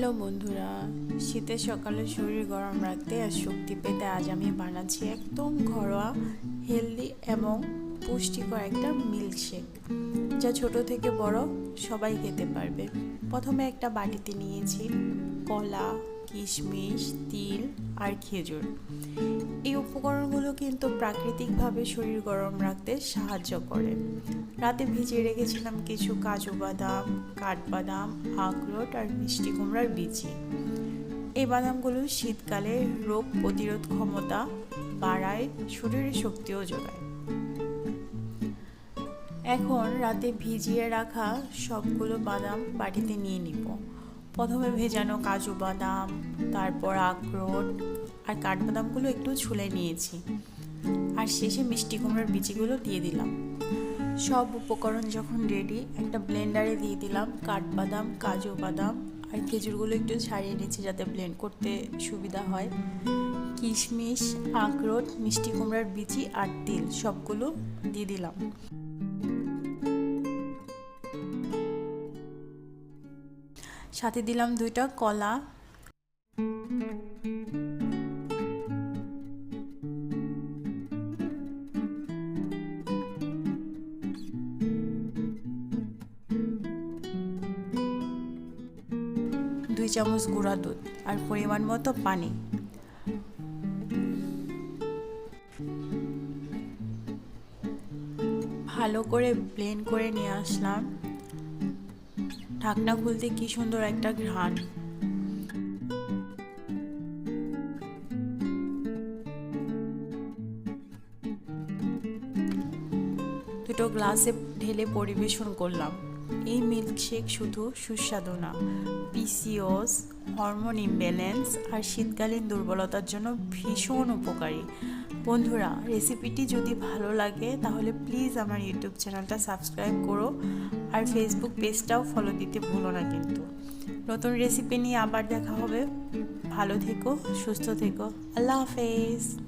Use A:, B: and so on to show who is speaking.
A: Hello বন্ধুরা, শীতের সকালে শরীর গরম রাখতে আর শক্তি পেতে আজ আমি বানাচ্ছি একদম ঘরোয়া হেলদি এবং পুষ্টিকর একটা মিল্কশেক যা ছোট থেকে বড় সবাই খেতে পারবে। প্রথমে একটা বাটিতে নিয়েছি কলা কিশমিশ, তিল আর খেজুর। এই উপকরণগুলো কিন্তু প্রাকৃতিকভাবে শরীর গরম রাখতে সাহায্য করে। রাতে ভিজিয়ে রেখেছিলাম কিছু কাজু বাদাম, কাঠবাদাম, আখরোট আর মিষ্টি কুমড়ার বিচি। এই বাদামগুলো শীতকালে রোগ প্রতিরোধ ক্ষমতা বাড়ায় শরীরের শক্তিও যোগায়। এখন রাতে ভিজিয়ে রাখা সবগুলো বাদাম বাটিতে নিয়ে নিব। প্রথমে ভেজানো কাজু বাদাম, তারপর আখরোট আর কাঠবাদামগুলো একটু ছুলে নিয়েছি। আর শেষে মিষ্টি কুমড়ার বিচিগুলো দিয়ে দিলাম। সব উপকরণ যখন রেডি একটা ব্লেন্ডারে দিয়ে দিলাম কাঠবাদাম, কাজু বাদাম আর খেজুরগুলো একটু ছাড়িয়ে নিচ্ছি যাতে ব্লেন্ড করতে সুবিধা হয়। কিশমিশ, আখরোট, মিষ্টি কুমড়ার বিচি আর তিল সবগুলো দিয়ে দিলাম। সাথে দিলাম দুইটা কলা। দুই চামচ গুঁড়া দুধ আর পরিমাণ মতো পানি। ভালো করে ব্লেন্ড করে নিয়ে আসলাম। ঢাকনা খুলতে কি সুন্দর একটা ঘ্রাণ। দুটো গ্লাসে ঢেলে পরিবেশন করলাম। এই মিল্কশেক শুধু সুস্বাদু না, পিসিওস, হরমোন ইমব্যালেন্স আর শীতকালীন দুর্বলতার জন্য ভীষণ উপকারী। বন্ধুরা রেসিপিটি যদি ভালো লাগে, তাহলে প্লিজ আমার ইউটিউব চ্যানেলটা সাবস্ক্রাইব করো আর ফেসবুক পেজটাও ফলো দিতে ভুলো না কিন্তু। নতুন রেসিপি নিয়ে আবার দেখা হবে। ভালো থেকো, সুস্থ থেকো। আল্লাহ হাফেজ।